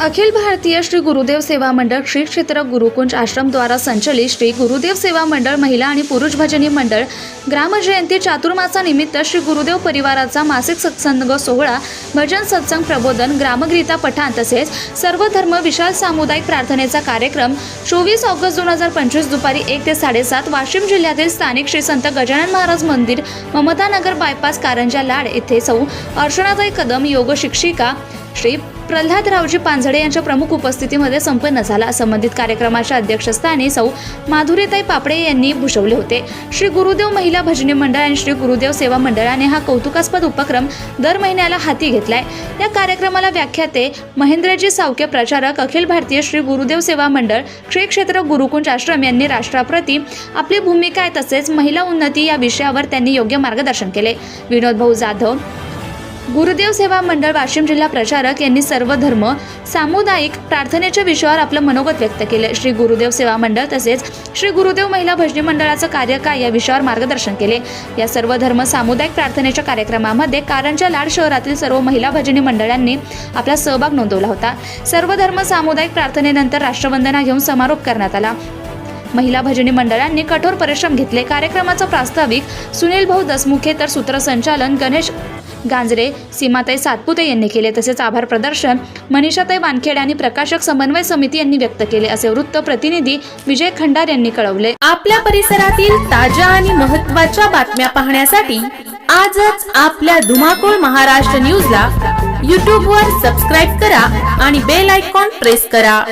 अखिल भारतीय श्री गुरुदेव सेवा मंडळ श्री क्षेत्र गुरुकुंज आश्रमद्वारा संचलित श्री गुरुदेव सेवा मंडळ महिला आणि पुरुष भजनी मंडळ ग्रामजयंती चातुर्मासानिमित्त श्री गुरुदेव परिवाराचा मासिक सत्संग सोहळा भजन सत्संग प्रबोधन ग्रामगीता पठाण तसेच सर्व धर्म विशाल सामुदायिक प्रार्थनेचा कार्यक्रम चोवीस ऑगस्ट दोन हजार पंचवीस दुपारी एक ते साडेसात वाशिम जिल्ह्यातील स्थानिक श्री संत गजानन महाराज मंदिर ममतानगर बायपास कारंजा लाड येथे सौ अर्चनाताई कदम योग शिक्षिका श्री प्रल्हादरावजी पांझडे यांच्या प्रमुख उपस्थितीमध्ये संपन्न झाला. संबंधित कार्यक्रमाच्या अध्यक्षस्थानी सौ. माधुरीताई पापडे यांनी भूषवले होते. श्री गुरुदेव महिला भजनी मंडळ आणि श्री गुरुदेव सेवा मंडळाने हा कौतुकास्पद उपक्रम दर महिन्याला हाती घेतलाय. या कार्यक्रमाला व्याख्याते महेंद्रजी सावके प्रचारक अखिल भारतीय श्री गुरुदेव सेवा मंडळ श्री क्षेत्र गुरुकुंज आश्रम यांनी राष्ट्राप्रती आपली भूमिका आहे तसेच महिला उन्नती या विषयावर त्यांनी योग्य मार्गदर्शन केले. विनोद भाऊ जाधव गुरुदेव सेवा मंडळ वाशिम जिल्हा प्रचारक यांनी सर्व धर्म सामुदायिक प्रार्थनेच्या विषयावर आपलं मनोगत व्यक्त केले. श्री गुरुदेव सेवा मंडळ तसेच श्री गुरुदेव महिला भजनी मंडळाचं कार्य काय या विषयावर मार्गदर्शन केले. या सर्व धर्म सामुदायिक प्रार्थनेच्या कार्यक्रमामध्ये कारंजा लाड शहरातील सर्व महिला भजनी मंडळांनी आपला सहभाग नोंदवला होता. सर्व धर्म सामुदायिक प्रार्थनेनंतर राष्ट्रवंदना घेऊन समारोप करण्यात आला. महिला भजनी मंडळांनी कठोर परिश्रम घेतले. कार्यक्रमाचं प्रास्ताविक सुनील भाऊ दसमुखे तर सूत्रसंचालन गणेश गांजरे सीमाताई सातपुते यांनी केले तसेच आभार प्रदर्शन मनीषाताई वानखेड आणि प्रकाशक समन्वय समिती यांनी व्यक्त केले असे वृत्त प्रतिनिधी विजय खंडार यांनी कळवले. आपल्या परिसरातील ताज्या आणि महत्त्वाच्या बातम्या पाहण्यासाठी आजच आपल्या धुमाकूळ महाराष्ट्र न्यूजला यूट्यूबवर सबस्क्राईब करा आणि बेल आयकॉन प्रेस करा.